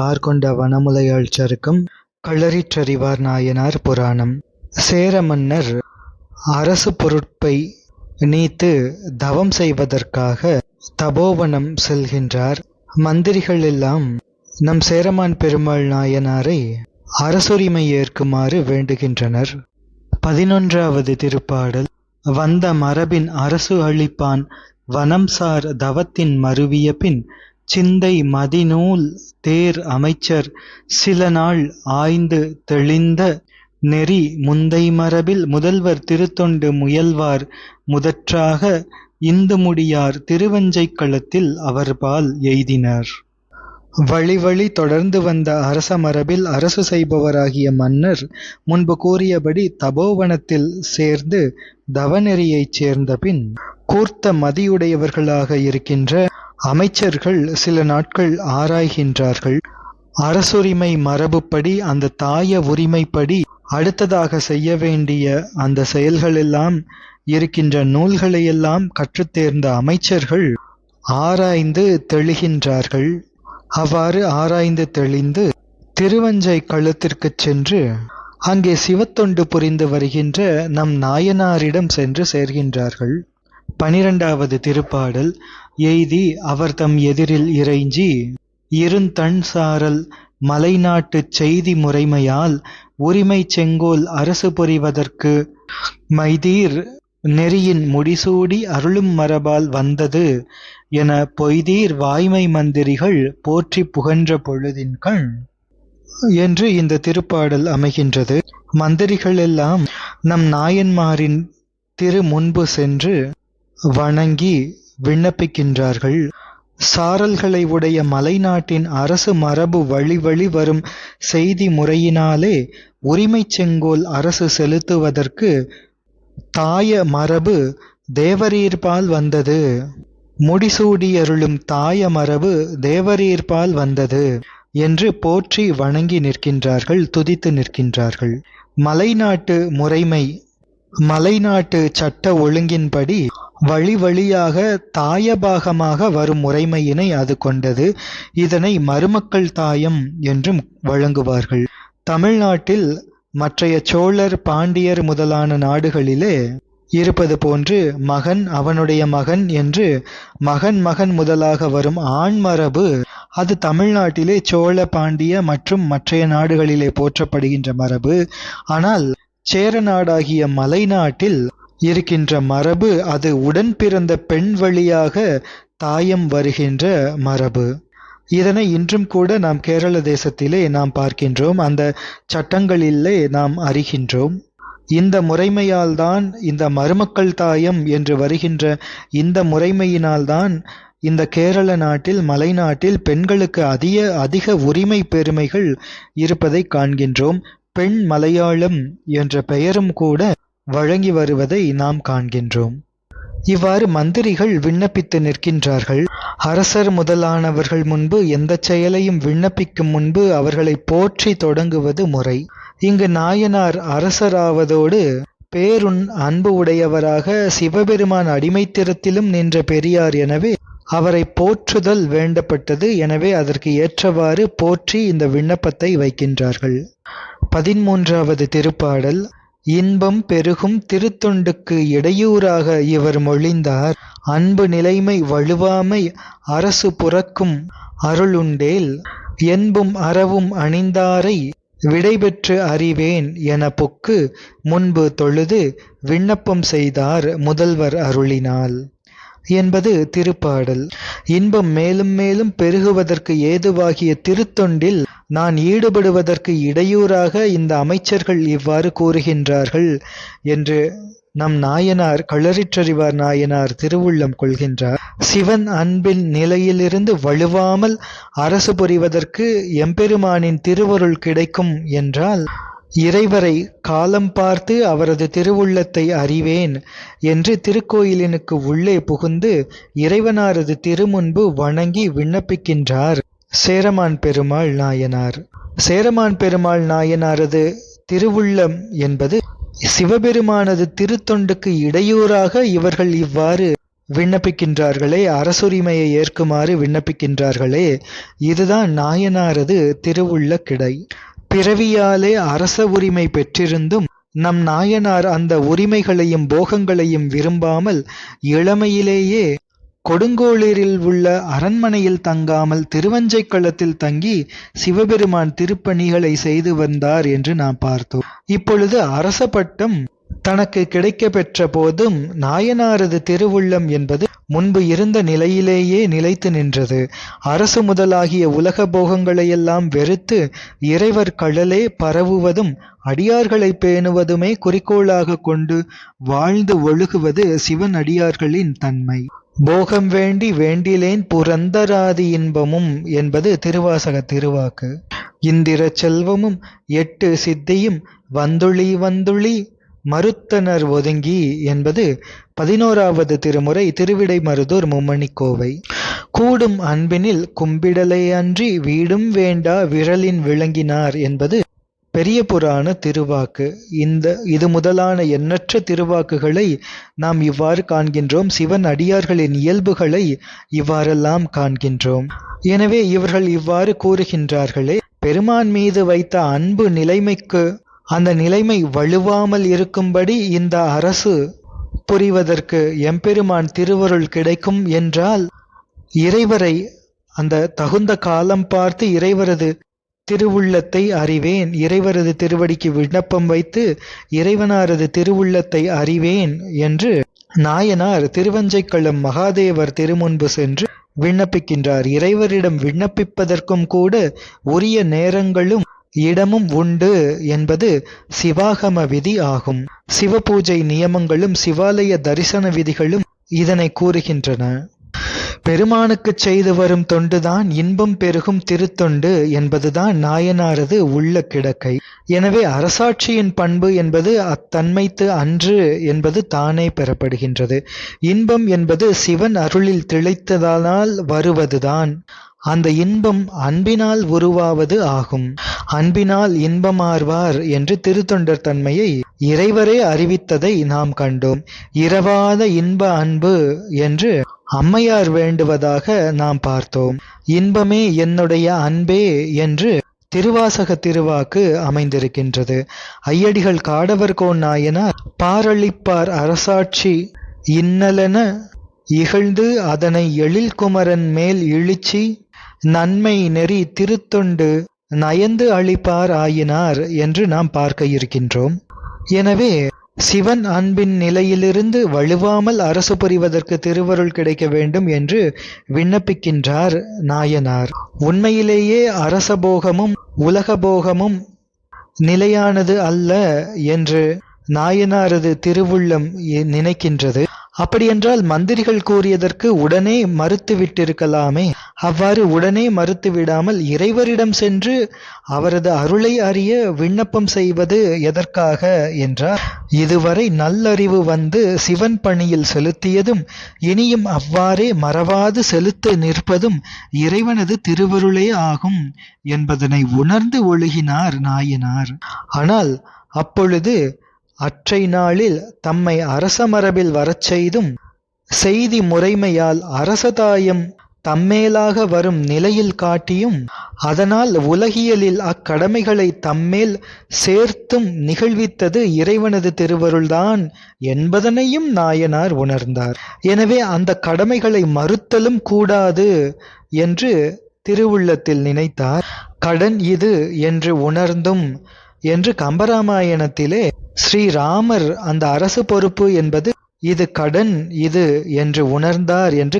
பார்கொண்ட வனமுலையாழ்ச்சருக்கும் சருக்கம் நாயனார் புராணம். சேர மன்னர் அரசு பொருட்பை நீத்து தவம் செய்வதற்காக தபோவனம் செல்கின்றார். மந்திரிகள் எல்லாம் நம் சேரமான் பெருமாள் நாயனாரை அரசுரிமை ஏற்குமாறு வேண்டுகின்றனர். பதினொன்றாவது திருப்பாடல். வந்த மரபின் அரசு அளிப்பான் வனம்சார் தவத்தின் மருவிய பின் சிந்தை மதிநூல் தேர் அமைச்சர் சில நாள் ஆய்ந்து தெளிந்த நெறி முந்தை மரபில் முதல்வர் திருத்தொண்டு முயல்வார் முதற்றாக இந்து முடியார் திருவஞ்சைக் களத்தில் அவர்பால் எய்தினர். வழிவழி தொடர்ந்து வந்த அரச மரபில் அரசு செய்பவராகிய மன்னர் முன்பு கூறியபடி தபோவனத்தில் சேர்ந்து தவநெறியைச் சேர்ந்த பின் கூர்த்த மதியுடையவர்களாக இருக்கின்ற அமைச்சர்கள் சில நாட்கள் ஆராய்கின்றார்கள். அரசுரிமை மரபுப்படி அந்த தாய உரிமைப்படி அடுத்ததாக செய்ய வேண்டிய அந்த செயல்களெல்லாம் இருக்கின்ற நூல்களையெல்லாம் கற்றுத்தேர்ந்த அமைச்சர்கள் ஆராய்ந்து தெளிகின்றார்கள். அவ்வாறு ஆராய்ந்து தெளிந்து திருவஞ்சை களத்திற்குச் சென்று அங்கே சிவத்தொண்டு புரிந்து வருகின்ற நம் நாயனாரிடம் சென்று சேர்கின்றார்கள். பனிரெண்டாவது திருப்பாடல் எய்தி அவர் தம் எதிரில் இறைஞ்சி இருந்தண் சாரல் மலைநாட்டுச் செய்தி முறைமையால் உரிமை செங்கோல் அரசு புரிவதற்கு மைதீர் நெறியின் முடிசூடி அருளும் மரபால் வந்தது என பொய்தீர் வாய்மை மந்திரிகள் போற்றி புகன்ற பொழுதின்கண் என்று இந்த திருப்பாடல் அமைகின்றது. மந்திரிகள் எல்லாம் நம் நாயன்மாரின் திரு முன்பு சென்று வணங்கி விண்ணப்பிக்கின்றார்கள். சாரல்களை உடைய மலைநாட்டின் அரசு மரபு வழி வழி வரும் செய்தி முறையினாலே உரிமை செங்கோல் அரசு செலுத்துவதற்கு தாய மரபு தேவரீர்பால் வந்தது. முடிசூடியருளும் தாய மரபு தேவரீர்பால் வந்தது என்று போற்றி வணங்கி நிற்கின்றார்கள் துதித்து நிற்கின்றார்கள். மலைநாட்டு முறைமை மலைநாட்டு சட்ட ஒழுங்கின்படி வழி வழியாக தாயபாகமாக வரும் முறைமையினை அது கொண்டது. இதனை மருமக்கள் தாயம் என்றும் வழங்குவார்கள். தமிழ்நாட்டில் மற்றைய சோழர் பாண்டியர் முதலான நாடுகளிலே இருப்பது போன்று மகன் அவனுடைய மகன் என்று மகன் மகன் முதலாக வரும் ஆண் மரபு அது தமிழ்நாட்டிலே சோழ பாண்டிய மற்றும் மற்றைய நாடுகளிலே போற்றப்படுகின்ற மரபு. ஆனால் சேர நாடாகிய மலைநாட்டில் இருக்கின்ற மரபு அது உடன் பிறந்த பெண் வழியாக தாயம் வருகின்ற மரபு. இதனை இன்றும் கூட நாம் கேரள தேசத்திலே நாம் பார்க்கின்றோம். அந்த சட்டங்களிலே நாம் அறிகின்றோம். இந்த முறைமையால்தான் இந்த மருமக்கள் தாயம் என்று வருகின்ற இந்த முறைமையினால்தான் இந்த கேரள நாட்டில் மலைநாட்டில் பெண்களுக்கு அதிக அதிக உரிமை பெருமைகள் இருப்பதை காண்கின்றோம். பெண் மலையாளம் என்ற பெயரும் கூட வழங்கி வருவதை நாம் காண்கின்றோம். இவ்வாறு மந்திரிகள் விண்ணப்பித்து நிற்கின்றார்கள். அரசர் முதலானவர்கள் முன்பு எந்த செயலையும் விண்ணப்பிக்கும் முன்பு அவர்களை போற்றி தொடங்குவது முறை. இங்கு நாயனார் அரசராவதோடு பேருன் அன்பு உடையவராக சிவபெருமான் அடிமைத்திறத்திலும் நின்ற பெரியார் எனவே அவரை போற்றுதல் வேண்டப்பட்டது. எனவே அதற்கு ஏற்றவாறு போற்றி இந்த விண்ணப்பத்தை வைக்கின்றார்கள். பதிமூன்றாவது திருப்பாடல். இன்பம் பெருகும் திருத்தொண்டுக்கு இடையூறாக இவர் மொழிந்தார். அன்பு நிலைமை வலுவாமை அரசு புறக்கும் அருளுண்டேல் என்பும் அறவும் அணிந்தாரை விடைபெற்று அறிவேன் என பொக்கு முன்பு தொழுது விண்ணப்பம் செய்தார் முதல்வர் அருளினால். என்பது திருப்பாடல். இன்பம் மேலும் மேலும் பெருகுவதற்கு ஏதுவாகிய திருத்தொண்டில் நான் ஈடுபடுவதற்கு இடையூறாக இந்த அமைச்சர்கள் இவ்வாறு கூறுகின்றார்கள் என்று நம் நாயனார் களரிற்றறிவார் நாயனார் திருவுள்ளம் கொள்கின்றார். சிவன் அன்பின் நிலையிலிருந்து வலுவாமல் அரசு புரிவதற்கு எம்பெருமானின் திருவருள் கிடைக்கும் என்றால் இறைவரை காலம் பார்த்து அவரது திருவுள்ளத்தை அறிவேன் என்று திருக்கோயிலினுக்கு உள்ளே புகுந்து இறைவனாரது திருமுன்பு வணங்கி விண்ணப்பிக்கின்றார். சேரமான் பெருமாள் நாயனார். சேரமான் பெருமாள் நாயனாரது திருவுள்ளம் என்பது சிவபெருமானது திருத்தொண்டுக்கு இடையூறாக இவர்கள் இவ்வாறு விண்ணப்பிக்கின்றார்களே அரசுரிமையை ஏற்குமாறு விண்ணப்பிக்கின்றார்களே இதுதான் நாயனாரது திருவுள்ள கிடை. பிறவியாலே அரச உரிமை பெற்றிருந்தும் நம் நாயனார் அந்த உரிமைகளையும் போகங்களையும் விரும்பாமல் இளமையிலேயே கொடுங்கோளூரில் உள்ள அரண்மனையில் தங்காமல் திருவஞ்சைக்களத்தில் தங்கி சிவபெருமான் திருப்பணிகளை செய்து வந்தார் என்று நாம் பார்த்தோம். இப்பொழுது அரச பட்டம் தனக்கு கிடைக்க பெற்ற போதும் நாயனாரது திருவுள்ளம் என்பது முன்பு இருந்த நிலையிலேயே நிலைத்து நின்றது. அரசு முதலாகிய உலக போகங்களையெல்லாம் வெறுத்து இறைவர் கழலே பரவுவதும் அடியார்களை பேணுவதுமே குறிக்கோளாக கொண்டு வாழ்ந்து ஒழுகுவது சிவன் அடியார்களின் தன்மை. போகம் வேண்டி வேண்டிலேன் புரந்தராதி இன்பமும் என்பது திருவாசக திருவாக்கு. இந்திர செல்வமும் எட்டு சித்தியும் வந்துளி வந்துளி மறுத்தனர் ஒதுங்கி என்பது பதினோராவது திருமுறை திருவிடைமருதூர் மும்மணிக்கோவை கூடும் அன்பினில் கும்பிடலை அன்றி வீடும் வேண்டா விரலின் விளங்கினார் என்பது பெரிய புராண திருவாக்கு. இந்த இது முதலான எண்ணற்ற திருவாக்குகளை நாம் இவ்வாறு காண்கின்றோம். சிவன் அடியார்களின் இயல்புகளை இவ்வாறெல்லாம் காண்கின்றோம். எனவே இவர்கள் இவ்வாறு கூறுகின்றார்களே பெருமான் மீது வைத்த அன்பு நிலைமைக்கு அந்த நிலைமை வலுவாமல் இருக்கும்படி இந்த அரசு புரிவதற்கு எம்பெருமான் திருவருள் கிடைக்கும் என்றால் இறைவரை அந்த தகுந்த காலம் பார்த்து இறைவரது திருவுள்ளத்தை அறிவேன் இறைவரது திருவடிக்கு விண்ணப்பம் வைத்து இறைவனாரது திருவுள்ளத்தை அறிவேன் என்று நாயனார் திருவஞ்சைக்களம் மகாதேவர் திருமுன்பு சென்று விண்ணப்பிக்கின்றார். இறைவரிடம் விண்ணப்பிப்பதற்கும் கூட உரிய நேரங்களும் இடமும் உண்டு என்பது சிவாகம விதி ஆகும். சிவபூஜை நியமங்களும் சிவாலய தரிசன விதிகளும் இதனை கூறுகின்றன. பெருமானுக்கு செய்து வரும் தொண்டுதான் இன்பம் பெருகும் திருத்தொண்டு என்பதுதான் நாயனாரது உள்ள கிடக்கை. எனவே அரசாட்சியின் பண்பு என்பது அத்தன்மைத்து அன்று என்பது தானே பெறப்படுகின்றது. இன்பம் என்பது சிவன் அருளில் திளைத்ததானால் வருவதுதான். அந்த இன்பம் அன்பினால் உருவாவது ஆகும். அன்பினால் இன்பமார்வார் என்று திருத்தொண்டர் தன்மையை இறைவரே அறிவித்ததை நாம் கண்டோம். இரவாத இன்ப அன்பு என்று அம்மையார் வேண்டுவதாக நாம் பார்த்தோம். இன்பமே என்னுடைய அன்பே என்று திருவாசக திருவாக்கு அமைந்திருக்கின்றது. ஐயடிகள் காடவர்கோன் நாயனார் பாரளிப்பார் அரசாட்சி இன்னலென இகழ்ந்து அதனை எழில்குமரன் மேல் இழிச்சி நன்மை நெறி திருத்தொண்டு நயந்து அளிப்பார் ஆயினார் என்று நாம் பார்க்க இருக்கின்றோம். எனவே சிவன் அன்பின் நிலையிலிருந்து வலுவாமல் அரசு புரிவதற்கு திருவருள் கிடைக்க வேண்டும் என்று விண்ணப்பிக்கின்றார் நாயனார். உண்மையிலேயே அரச போகமும் உலக போகமும் நிலையானது அல்ல என்று நாயனாரது திருவுள்ளம் நினைக்கின்றது. அப்படியென்றால் மந்திரிகள் கூறியதற்கு உடனே மறுத்து விட்டிருக்கலாமே அவ்வாறு உடனே மறுத்து விடாமல் இறைவரிடம் சென்று அவரது அருளை அறிய விண்ணப்பம் செய்வது எதற்காக என்றார். இதுவரை நல்லறிவு வந்து சிவன் பணியில் செலுத்தியதும் இனியும் அவ்வாறே மறவாது செலுத்த நிற்பதும் இறைவனது திருவருளே ஆகும் என்பதனை உணர்ந்து ஒழுகினார் நாயனார். ஆனால் அப்பொழுது அற்றை நாளில் தம்மை அரசமரபில் வரச்செய்தும் வரச் செய்தும் செய்தி முறைமையால் அரசதாயம் தம்மேலாக வரும் நிலையில் காட்டியும் அதனால் உலகியலில் அக்கடமைகளை தம்மேல் சேர்த்தும் நிகழ்வித்தது இறைவனது திருவருள்தான் என்பதனையும் நாயனார் உணர்ந்தார். எனவே அந்த கடமைகளை மறுத்தலும் கூடாது என்று திருவுள்ளத்தில் நினைத்தார். கடன் இது என்று உணர்ந்தும் என்று கம்பராமாயணத்திலே ஸ்ரீராமர் அந்த அரசு பொறுப்பு என்பது இது கடன் இது என்று உணர்ந்தார் என்று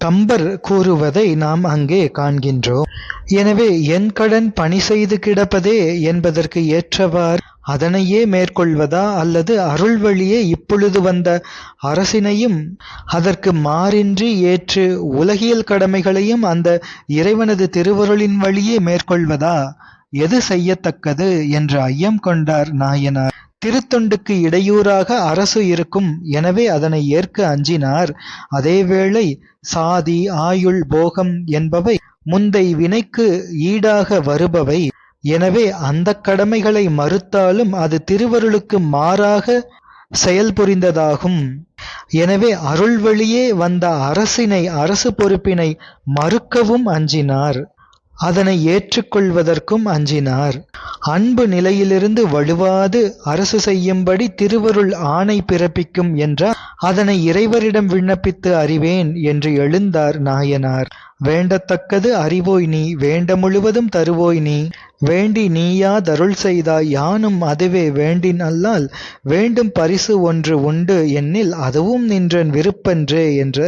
கம்பர் கூறுவதை நாம் அங்கே காண்கின்றோம். எனவே என் கடன் பணி செய்து கிடப்பதே என்பதற்கு ஏற்றவாறு அதனையே மேற்கொள்வதா அல்லது அருள் வழியே இப்பொழுது வந்த அரசினையும் அதற்கு மாறின்றி ஏற்று உலகியல் கடமைகளையும் அந்த இறைவனது திருவருளின் வழியே மேற்கொள்வதா? எது செய்யத்தக்கது? என்று ஐயம் கொண்டார் நாயனார். திருத்தொண்டுக்கு இடையூறாக அரசு இருக்கும். எனவே அதனை ஏற்க அஞ்சினார். அதேவேளை சாதி ஆயுள் போகம் என்பவை முந்தை வினைக்கு ஈடாக வருபவை. எனவே அந்த கடமைகளை மறுத்தாலும் அது திருவருளுக்கு மாறாக செயல்புரிந்ததாகும் எனவே அருள்வழியே வந்த அரசினை அரசு பொறுப்பினை மறுக்கவும் அஞ்சினார். அதனை ஏற்றுக்கொள்வதற்கும் அஞ்சினார். அன்பு நிலையிலிருந்து வழுவாது அரசு செய்யும்படி திருவருள் ஆணை பிறப்பிக்கும் என்றார். அதனை இறைவரிடம் விண்ணப்பித்து அறிவேன் என்று எழுந்தார் நாயனார். வேண்டத்தக்கது அறிவோய் நீ வேண்ட முழுவதும் தருவோய் நீ. வேண்டி நீயா தருள் செய்தாய். யானும் அதுவே வேண்டின் அல்லால் வேண்டும் பரிசு ஒன்று உண்டு. என்னில் அதுவும் நின்றன் விருப்பன்றே என்ற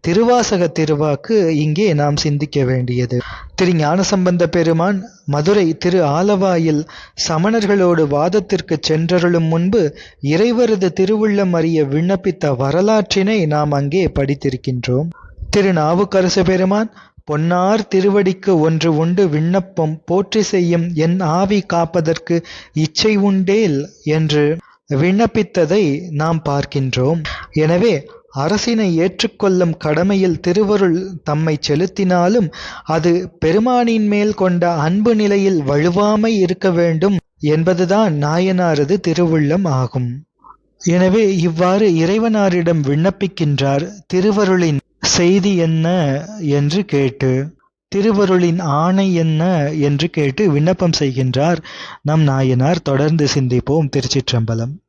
திருவாசக திருவாக்கு இங்கே நாம் சிந்திக்க வேண்டியது. திரு ஞானசம்பந்த பெருமான் மதுரை திரு ஆலவாயில் சமணர்களோடு வாதத்திற்கு சென்றருளும் முன்பு இறைவரது திருவுள்ளம் அறிய விண்ணப்பித்த வரலாற்றினை நாம் அங்கே படித்திருக்கின்றோம். திருநாவுக்கரசு பெருமான் பொன்னார் திருவடிக்கு ஒன்று உண்டு விண்ணப்பம் போற்றி செய்யும் என் ஆவி காப்பதற்கு இச்சை உண்டேல் என்று விண்ணப்பித்ததை நாம் பார்க்கின்றோம். எனவே அரசினை ஏற்றுக்கொள்ளும் கடமையில் திருவருள் தம்மை செலுத்தினாலும் அது பெருமானின் மேல் கொண்ட அன்பு நிலையில் வழுவாமை இருக்க வேண்டும் என்பதுதான் நாயனாரது திருவுள்ளம் ஆகும். எனவே இவ்வாறு இறைவனாரிடம் விண்ணப்பிக்கின்றார் திருவருளின் செய்தி என்ன என்று கேட்டு திருவருளின் ஆணை என்ன என்று கேட்டு விண்ணப்பம் செய்கின்றார். நம் நாயனார் தொடர்ந்து சிந்திப்போம் திருச்சிற்றம்பலம்.